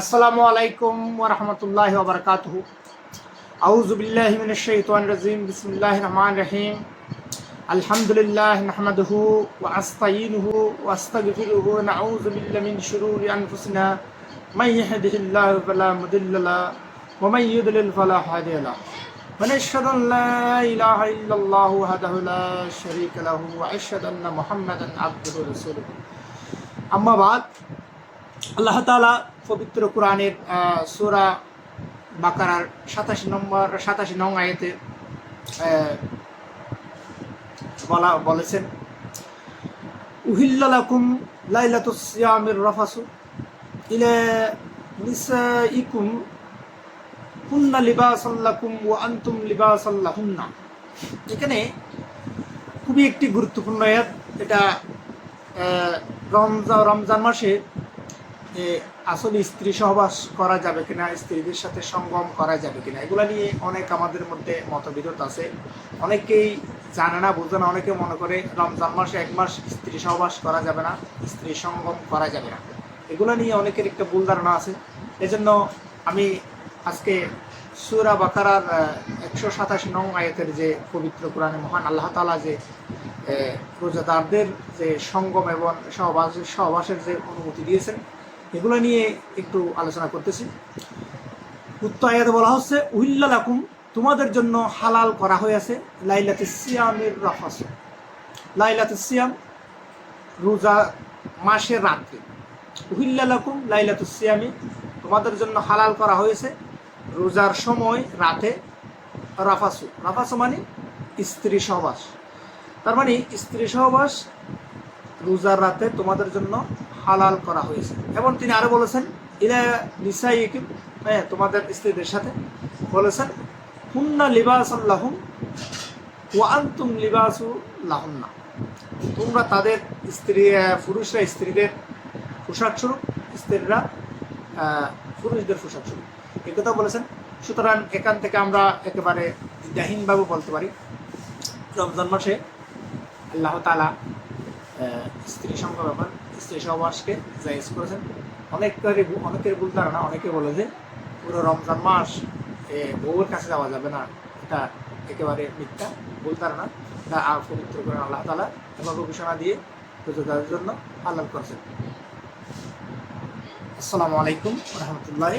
আসসালামু আলাইকুম ওরহমতুল্লাহ ওবরকাত আউজুবিল্লাহিমিনশাহিম বিসমুল্লাহ রহমান রহিম। আলহামদুলিল্লাহ নহমদহু ওয়াস্তাইনহু ওয়াস্তাগফিরহু নাউযুবিল্লাহি মিন শুরুরি আনফুসিনা। মান ইয়াহদিহিল্লাহু ফালা মুদিল্লালা ওয়া মান ইউদলিল ফালা হাদিয়ালা ونشهد أن لا إله إلا الله وحده لا شريك له وأشهد أن محمدا عبده ورسوله أما بعد আল্লাহ তালা পবিত্র কোরআনের সোরা বাকারার সাতাশি নম্বর সাতাশি নং আয়েতে বলা বলেছেন উহিল্লাকুম লাইলাতুস রফাসু ইলা নিসাইকুম হুন্না লিবাসাল্লাকুম ওয়া আনতুম লিবাসাল্লাহুন্না এখানে খুবই একটি গুরুত্বপূর্ণ এটা আহ, রমজান রমজান মাসে যে আসলে স্ত্রী সহবাস করা যাবে কিনা, স্ত্রীদের সাথে সঙ্গম করা যাবে কিনা, এগুলো নিয়ে অনেক আমাদের মধ্যে মতবিরোধ আছে। অনেকেই জানে না, বুঝে না, অনেকে মনে করে রমজান মাসে এক মাস স্ত্রী সহবাস করা যাবে না, স্ত্রী সঙ্গম করা যাবে না। এগুলো নিয়ে অনেকের একটা ভুল ধারণা আছে। এজন্য আমি আজকে সুরা বাকারার একশো সাতাশি নং আয়াতের যে পবিত্র কোরআনে মহান আল্লাহ তালা যে রোজাদারদের যে সঙ্গম এবং সহবাস, সহবাসের যে অনুমতি দিয়েছেন এগুলো নিয়ে একটু আলোচনা করতেছি। উত্তর আয়াতে বলা হচ্ছে উহিল্লা লাকুম, তোমাদের জন্য হালাল করা হয়েছে লাইলাতে সিয়ামের রফাস। লাইলাতে সিয়াম রোজা মাসের রাত্রি। উহিল্লা লাকুম লাইলাতু সিয়ামি, তোমাদের জন্য হালাল করা হয়েছে রোজার সময় রাতে রাফাসু। রাফাসু মানে স্ত্রী সহবাস। তার মানে স্ত্রী সহবাস রোজার রাতে তোমাদের জন্য হালাল করা হয়েছে। এবং তিনি আরও বলেছেন, ইলা নিসাই হ্যাঁ তোমাদের স্ত্রীদের সাথে বলেছেন হুন্না লিবাস আল্লাহুম ওয়া আনতুম লিবাসু লাহুন্না তোমরা তাদের স্ত্রী পুরুষরা স্ত্রীদের পোশাক স্বরূপ, স্ত্রীরা পুরুষদের পোশাক স্বরূপ এ কথা বলেছেন। সুতরাং এখান থেকে আমরা একেবারে দ্বিধাহীনভাবে বলতে পারি। রমজান মাসে আল্লাহ তালা স্ত্রী সঙ্গ ব্যাপার সহবাসকে জায়েজ করেছেন। অনেকের অনেকের ভুল ধারণা অনেকে বলে যে পুরো রমজান মাস এ, বউর কাছে যাওয়া যাবে না। এটা একেবারে মিথ্যা ভুল ধারণা। তা পবিত্র করেন আল্লাহ তালা এভাবে ঘোষণা দিয়ে রোজাদারের জন্য আল্লাহ করেছেন। আসসালামু আলাইকুম রহমতুল্লাহ